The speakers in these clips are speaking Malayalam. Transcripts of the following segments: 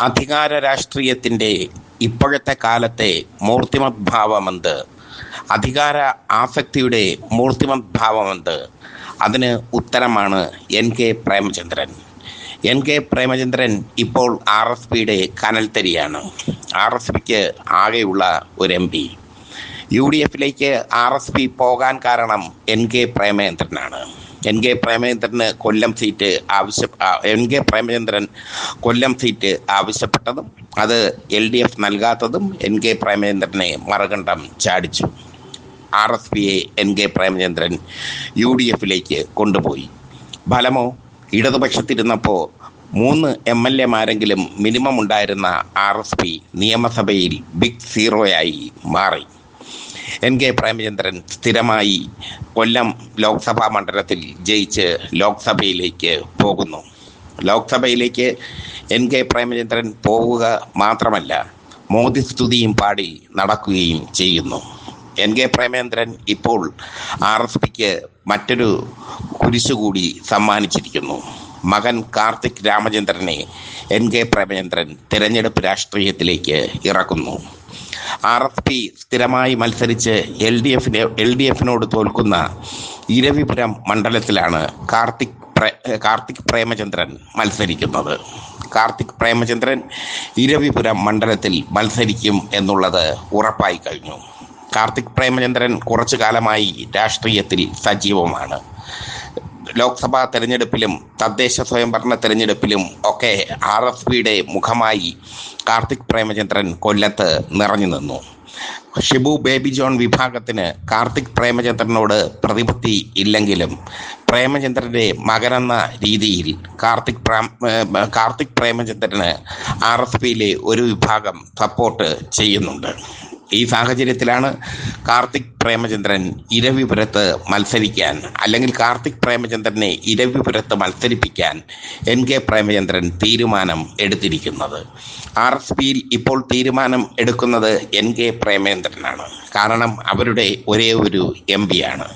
അധികാര രാഷ്ട്രീയത്തിന്റെ ഇപ്പോഴത്തെ കാലത്തെ മൂർത്തിമത് ഭാവമെന്ത് അധികാര ആസക്തിയുടെ മൂർത്തിമത് ഭാവമെന്ത് അതിന് ഉത്തരമാണ് N K Premachandran. N K Premachandran ഇപ്പോൾ ആർ എസ് പിയുടെ കനൽത്തരിയാണ്. ആർ എസ് പിക്ക് ആകെയുള്ള ഒരു എം പി. യു ഡി എഫിലേക്ക് ആർ എസ് പി പോകാൻ കാരണം എൻ കെ പ്രേമചന്ദ്രനാണ്. എൻ കെ പ്രേമചന്ദ്രന് കൊല്ലം സീറ്റ് ആവശ്യ N K Premachandran Kollam seat ആവശ്യപ്പെട്ടതും അത് എൽ ഡി എഫ് നൽകാത്തതും എൻ കെ പ്രേമചന്ദ്രനെ മറുകണ്ഠം ചാടിച്ചു. ആർ എസ് പിയെ N K Premachandran U D എഫിലേക്ക് കൊണ്ടുപോയി. ഫലമോ? ഇടതുപക്ഷത്തിരുന്നപ്പോൾ മൂന്ന് എം എൽ എമാരെങ്കിലും മിനിമം ഉണ്ടായിരുന്ന ആർ എസ് പി നിയമസഭയിൽ ബിഗ് സീറോയായി മാറി. എൻ കെ പ്രേമചന്ദ്രൻ സ്ഥിരമായി കൊല്ലം ലോക്സഭാ മണ്ഡലത്തിൽ ജയിച്ച് ലോക്സഭയിലേക്ക് പോകുന്നു. ലോക്സഭയിലേക്ക് എൻ കെ പ്രേമചന്ദ്രൻ പോവുക മാത്രമല്ല മോദി സ്തുതിയും പാടി നടക്കുകയും ചെയ്യുന്നു. എൻ കെ പ്രേമചന്ദ്രൻ ഇപ്പോൾ ആർ എസ് പിക്ക് മറ്റൊരു കുരിശുകൂടി സമ്മാനിച്ചിരിക്കുന്നു. മകൻ കാർത്തിക് രാമചന്ദ്രനെ എൻ കെ പ്രേമചന്ദ്രൻ തിരഞ്ഞെടുപ്പ് രാഷ്ട്രീയത്തിലേക്ക് ഇറക്കുന്നു. ആർ എസ് പി സ്ഥിരമായി മത്സരിച്ച് എൽ ഡി എഫിനെ എൽ ഡി എഫിനോട് തോൽക്കുന്ന ഇരവിപുരം മണ്ഡലത്തിലാണ് കാർത്തിക് കാർത്തിക് പ്രേമചന്ദ്രൻ മത്സരിക്കുന്നത്. കാർത്തിക് പ്രേമചന്ദ്രൻ ഇരവിപുരം മണ്ഡലത്തിൽ മത്സരിക്കും എന്നുള്ളത് ഉറപ്പായി കഴിഞ്ഞു. കാർത്തിക് പ്രേമചന്ദ്രൻ കുറച്ചു കാലമായി രാഷ്ട്രീയത്തിൽ സജീവമാണ്. ലോക്സഭാ തെരഞ്ഞെടുപ്പിലും തദ്ദേശ സ്വയംഭരണ തെരഞ്ഞെടുപ്പിലും ഒക്കെ ആർ എസ് പിയുടെ മുഖമായി കാർത്തിക് പ്രേമചന്ദ്രൻ കൊല്ലത്ത് നിറഞ്ഞു നിന്നു. ഷിബു ബേബി ജോൺ വിഭാഗത്തിന് കാർത്തിക് പ്രേമചന്ദ്രനോട് പ്രതിപത്തി ഇല്ലെങ്കിലും പ്രേമചന്ദ്രന്റെ മകനെന്ന രീതിയിൽ കാർത്തിക് കാർത്തിക് പ്രേമചന്ദ്രന് ആർ എസ് പിയിലെ ഒരു വിഭാഗം സപ്പോർട്ട് ചെയ്യുന്നുണ്ട്. ഈ സാഹചര്യത്തിലാണ് കാർത്തിക് പ്രേമചന്ദ്രൻ ഇരവിപുരത്ത് മത്സരിക്കാൻ അല്ലെങ്കിൽ കാർത്തിക് പ്രേമചന്ദ്രനെ ഇരവിപുരത്ത് മത്സരിപ്പിക്കാൻ എൻ കെ പ്രേമചന്ദ്രൻ തീരുമാനം എടുത്തിരിക്കുന്നത്. ആർ എസ് പിയിൽ ഇപ്പോൾ തീരുമാനം എടുക്കുന്നത് എൻ കെ പ്രേമചന്ദ്രനാണ്. കാരണം അവരുടെ ഒരേ ഒരു എം ആണ്.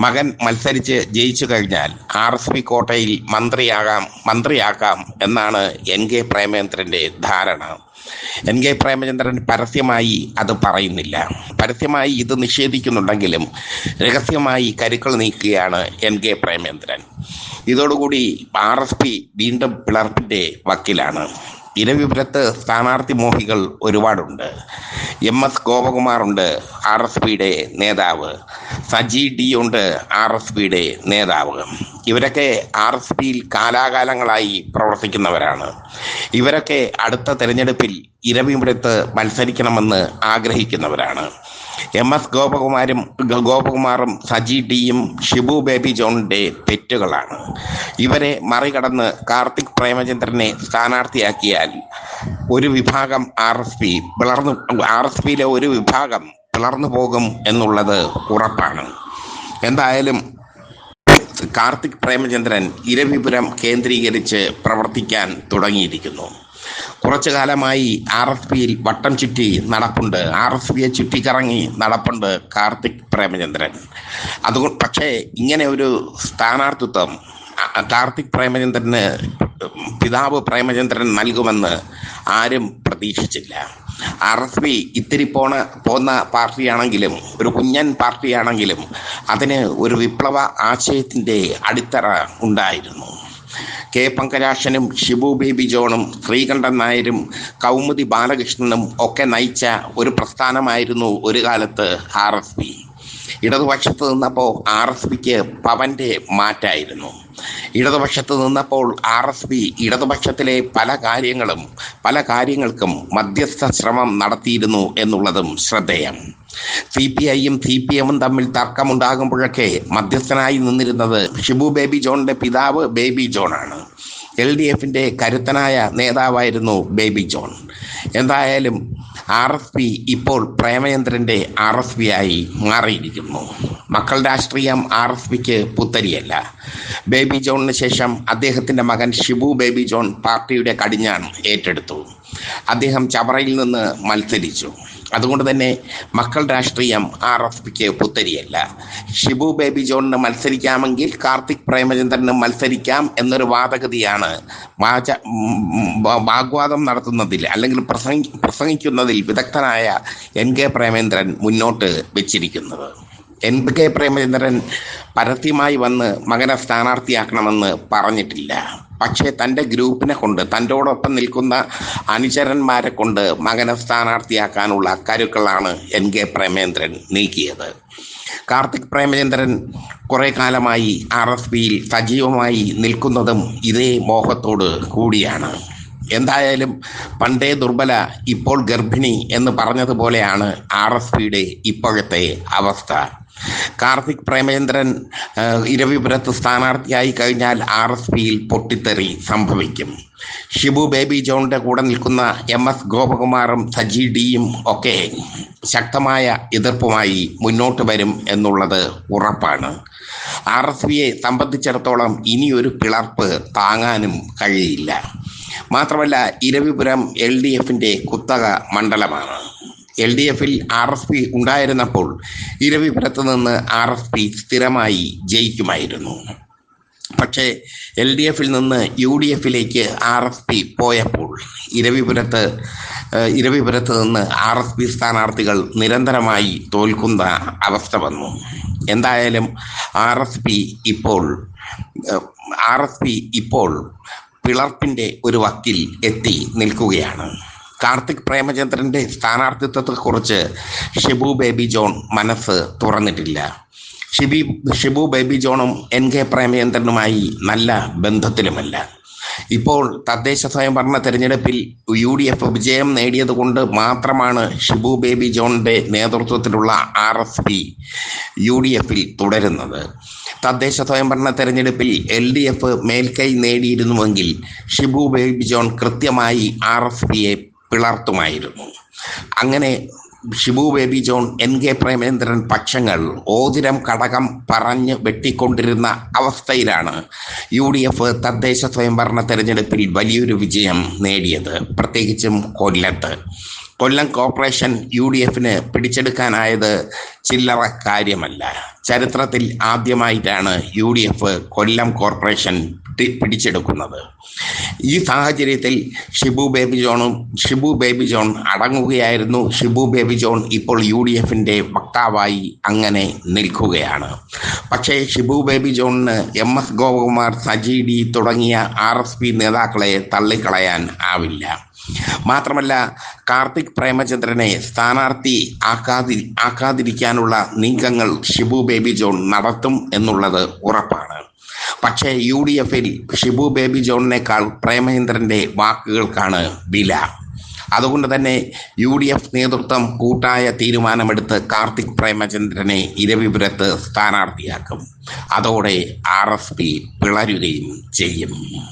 മകൻ മത്സരിച്ച് ജയിച്ചു കഴിഞ്ഞാൽ ആർ എസ് പി കോട്ടയിൽ മന്ത്രിയാകാം മന്ത്രിയാക്കാം എന്നാണ് എൻ കെ പ്രേമചന്ദ്രന്റെ ധാരണ. എൻ കെ പ്രേമചന്ദ്രൻ പരസ്യമായി അത് പറയുന്നില്ല. പരസ്യമായി ഇത് നിഷേധിക്കുന്നുണ്ടെങ്കിലും രഹസ്യമായി കരുക്കൾ നീക്കുകയാണ് എൻ കെ പ്രേമചന്ദ്രൻ. ഇതോടുകൂടി ആർ എസ് പി വീണ്ടും പിളർപ്പിന്റെ വക്കിലാണ്. ഇരവിപുരത്ത് സ്ഥാനാർത്ഥി മോഹികൾ ഒരുപാടുണ്ട്. എം എസ് ഗോപകുമാറുണ്ട് ആർ എസ് പിയുടെ നേതാവ്. സജി ഡി ഉണ്ട് ആർ എസ് പിയുടെ നേതാവ്. ഇവരൊക്കെ ആർ എസ് പിയിൽ കാലാകാലങ്ങളായി പ്രവർത്തിക്കുന്നവരാണ്. ഇവരൊക്കെ അടുത്ത തെരഞ്ഞെടുപ്പിൽ ഇരവിപുരത്ത് മത്സരിക്കണമെന്ന് ആഗ്രഹിക്കുന്നവരാണ്. എം എസ് ഗോപകുമാരും ഗോപകുമാറും സജി ഡിയും ഷിബു ബേബി ജോണിന്റെ തെറ്റുകളാണ്. ഇവരെ മറികടന്ന് കാർത്തിക് പ്രേമചന്ദ്രനെ സ്ഥാനാർത്ഥിയാക്കിയാൽ ഒരു വിഭാഗം ആർ എസ് പി പിളർന്നു ആർ എസ് പിയിലെ ഒരു വിഭാഗം പിളർന്നു പോകും എന്നുള്ളത് ഉറപ്പാണ്. എന്തായാലും കാർത്തിക് പ്രേമചന്ദ്രൻ ഇരവിപുരം കേന്ദ്രീകരിച്ച് പ്രവർത്തിക്കാൻ തുടങ്ങിയിരിക്കുന്നു. കുറച്ചു കാലമായി ആർ എസ് പിയിൽ വട്ടം ചുറ്റി നടപ്പുണ്ട്. ആർ എസ് പിയെ ചുറ്റിക്കറങ്ങി നടപ്പുണ്ട് കാർത്തിക് പ്രേമചന്ദ്രൻ. അതുകൊണ്ട് പക്ഷേ ഇങ്ങനെ ഒരു സ്ഥാനാർത്ഥിത്വം കാർത്തിക് പ്രേമചന്ദ്രന് പിതാവ് പ്രേമചന്ദ്രൻ നൽകുമെന്ന് ആരും പ്രതീക്ഷിച്ചില്ല. ആർ എസ് പി ഇത്തിരി പോണ പോന്ന പാർട്ടിയാണെങ്കിലും ഒരു കുഞ്ഞൻ പാർട്ടിയാണെങ്കിലും അതിന് ഒരു വിപ്ലവ ആശയത്തിന്റെ അടിത്തറ ഉണ്ടായിരുന്നു. കെ പങ്കരാശനും ഷിബു ബേബി ജോണും ശ്രീകണ്ഠൻ നായരും കൗമുദി ബാലകൃഷ്ണനും ഒക്കെ നയിച്ച ഒരു പ്രസ്ഥാനമായിരുന്നു ഒരു കാലത്ത് ആർ എസ് പി. ഇടതുപക്ഷത്ത് നിന്നപ്പോൾ ആർ എസ് പിക്ക് പവന്റെ മാറ്റായിരുന്നു. ഇടതുപക്ഷത്ത് നിന്നപ്പോൾ ആർ എസ് പി ഇടതുപക്ഷത്തിലെ പല കാര്യങ്ങളും പല കാര്യങ്ങൾക്കും മധ്യസ്ഥ ശ്രമം നടത്തിയിരുന്നു എന്നുള്ളതും ശ്രദ്ധേയം. സി പി ഐയും സി പി എമ്മും തമ്മിൽ തർക്കമുണ്ടാകുമ്പോഴൊക്കെ മധ്യസ്ഥനായി നിന്നിരുന്നത് ഷിബു ബേബി ജോണിന്റെ പിതാവ് ബേബി ജോണാണ്. എൽ ഡി എഫിന്റെ കരുത്തനായ നേതാവായിരുന്നു ബേബി ജോൺ. എന്തായാലും ആർ എസ് പി ഇപ്പോൾ പ്രേമചന്ദ്രന്റെ ആർ എസ് പി ആയി മാറിയിരിക്കുന്നു. മക്കൾ രാഷ്ട്രീയം ആർ എസ് പിക്ക് പുത്തരിയല്ല. ബേബി ജോണിന് ശേഷം അദ്ദേഹത്തിന്റെ മകൻ ഷിബു ബേബി ജോൺ പാർട്ടിയുടെ കടിഞ്ഞാൺ ഏറ്റെടുത്തു. അദ്ദേഹം ചവറയിൽ നിന്ന് മത്സരിച്ചു. അതുകൊണ്ട് തന്നെ മക്കൾ രാഷ്ട്രീയം ആർ എസ് പിക്ക് പുത്തരിയല്ല. ഷിബു ബേബി ജോണിന് മത്സരിക്കാമെങ്കിൽ കാർത്തിക് പ്രേമചന്ദ്രന് മത്സരിക്കാം എന്നൊരു വാദഗതിയാണ് വാച വാഗ്വാദം നടത്തുന്നതിൽ അല്ലെങ്കിൽ പ്രസംഗി പ്രസംഗിക്കുന്നതിൽ വിദഗ്ധനായ എൻ കെ പ്രേമേന്ദ്രൻ മുന്നോട്ട് വെച്ചിരിക്കുന്നത്. എൻ കെ പ്രേമചന്ദ്രൻ പരസ്യമായി വന്ന് മകനെ സ്ഥാനാർത്ഥിയാക്കണമെന്ന് പറഞ്ഞിട്ടില്ല. പക്ഷേ തന്റെ ഗ്രൂപ്പിനെ കൊണ്ട് തന്റോടൊപ്പം നിൽക്കുന്ന അനുചരന്മാരെ കൊണ്ട് മകനെ സ്ഥാനാർത്ഥിയാക്കാനുള്ള കരുക്കളാണ് എൻ കെ പ്രേമേന്ദ്രൻ നീക്കിയത്. കാർത്തിക് പ്രേമചന്ദ്രൻ കുറേ കാലമായി ആർ എസ് പിയിൽ സജീവമായി നിൽക്കുന്നതും ഇതേ മോഹത്തോട് കൂടിയാണ്. എന്തായാലും പണ്ടേ ദുർബല ഇപ്പോൾ ഗർഭിണി എന്ന് പറഞ്ഞതുപോലെയാണ് ആർ എസ് പിയുടെ ഇപ്പോഴത്തെ അവസ്ഥ. കാർത്തിക് പ്രേമേന്ദ്രൻ ഇരവിപുരത്ത് സ്ഥാനാർത്ഥിയായി കഴിഞ്ഞാൽ ആർ എസ് പിയിൽ പൊട്ടിത്തെറി സംഭവിക്കും. ഷിബു ബേബി ജോണിന്റെ കൂടെ നിൽക്കുന്ന എം എസ് ഗോപകുമാറും സജി ഡിയും ഒക്കെ ശക്തമായ എതിർപ്പുമായി മുന്നോട്ട് വരും എന്നുള്ളത് ഉറപ്പാണ്. ആർ എസ് പിയെ സംബന്ധിച്ചിടത്തോളം ഇനിയൊരു പിളർപ്പ് താങ്ങാനും കഴിയില്ല. മാത്രമല്ല ഇരവിപുരം എൽ ഡി എഫിന്റെ കുത്തക മണ്ഡലമാണ്. എൽ ഡി എഫിൽ ആർ എസ് പി ഉണ്ടായിരുന്നപ്പോൾ ഇരവിപുരത്ത് നിന്ന് ആർ എസ് പി സ്ഥിരമായി ജയിക്കുമായിരുന്നു. പക്ഷേ എൽ ഡി എഫിൽ നിന്ന് യു ഡി എഫിലേക്ക് ആർ എസ് പി പോയപ്പോൾ ഇരവിപുരത്ത് ഇരവിപുരത്ത് നിന്ന് ആർ എസ് പി സ്ഥാനാർത്ഥികൾ നിരന്തരമായി തോൽക്കുന്ന അവസ്ഥ വന്നു. എന്തായാലും ആർ എസ് പി ഇപ്പോൾ ആർ എസ് പി ഇപ്പോൾ പിളർപ്പിന്റെ ഒരു വക്കിൽ എത്തി നിൽക്കുകയാണ്. കാർത്തിക് പ്രേമചന്ദ്രന്റെ സ്ഥാനാർത്ഥിത്വത്തെ കുറിച്ച് ഷിബു ബേബി ജോൺ മനസ്സ് തുറന്നിട്ടില്ല. ഷിബി ഷിബു ബേബി ജോണും എൻ കെ പ്രേമചന്ദ്രനുമായി നല്ല ബന്ധത്തിലുമല്ല. ഇപ്പോൾ തദ്ദേശ സ്വയംഭരണ തെരഞ്ഞെടുപ്പിൽ യു ഡി എഫ് വിജയം നേടിയതുകൊണ്ട് മാത്രമാണ് ഷിബു ബേബി ജോണിന്റെ നേതൃത്വത്തിലുള്ള R S P U D എഫിൽ തുടരുന്നത്. തദ്ദേശ സ്വയംഭരണ തെരഞ്ഞെടുപ്പിൽ എൽ ഡി എഫ് മേൽക്കൈ നേടിയിരുന്നുവെങ്കിൽ ഷിബു ബേബി ജോൺ കൃത്യമായി ആർ എസ് പിയെ പിളർത്തുമായിരുന്നു. അങ്ങനെ Shibu Baby John N K Premendran പക്ഷങ്ങൾ ഓതിരം കടകം പറഞ്ഞ് വെട്ടിക്കൊണ്ടിരുന്ന അവസ്ഥയിലാണ് യു ഡി എഫ് തദ്ദേശ സ്വയംഭരണ തെരഞ്ഞെടുപ്പിൽ വലിയൊരു വിജയം നേടിയത്. പ്രത്യേകിച്ചും കൊല്ലത്ത്. കൊല്ലം കോർപ്പറേഷൻ യു ഡി എഫിന് പിടിച്ചെടുക്കാനായത് ചില്ലറ കാര്യമല്ല. ചരിത്രത്തിൽ ആദ്യമായിട്ടാണ് U D F Kollam corporation പിടിച്ചെടുക്കുന്നത്. ഈ സാഹചര്യത്തിൽ ഷിബു ബേബി ജോണും ഷിബു ബേബി ജോൺ അടങ്ങുകയായിരുന്നു. ഷിബു ബേബി ജോൺ ഇപ്പോൾ യു ഡി എഫിന്റെ വക്താവായി അങ്ങനെ നിൽക്കുകയാണ്. പക്ഷേ ഷിബു ബേബി ജോണിന് M S Gopakumar Saji D തുടങ്ങിയ ആർ എസ് പി നേതാക്കളെ തള്ളിക്കളയാൻ ആവില്ല. മാത്രമല്ല കാർത്തിക് പ്രേമചന്ദ്രനെ സ്ഥാനാർത്ഥി ആക്കാതി ആക്കാതിരിക്കാനുള്ള നീക്കങ്ങൾ ഷിബു ബേബി ജോൺ നടത്തും എന്നുള്ളത് ഉറപ്പാണ്. പക്ഷേ യു ഡി എഫിൽ ഷിബു ബേബി ജോണിനേക്കാൾ പ്രേമചന്ദ്രന്റെ വാക്കുകൾക്കാണ് വില. അതുകൊണ്ട് തന്നെ യു ഡി എഫ് നേതൃത്വം കൂട്ടായ തീരുമാനമെടുത്ത് കാർത്തിക് പ്രേമചന്ദ്രനെ ഇരവിപുരത്ത് സ്ഥാനാർത്ഥിയാക്കും. അതോടെ ആർ എസ് പി പിളരുകയും ചെയ്യും.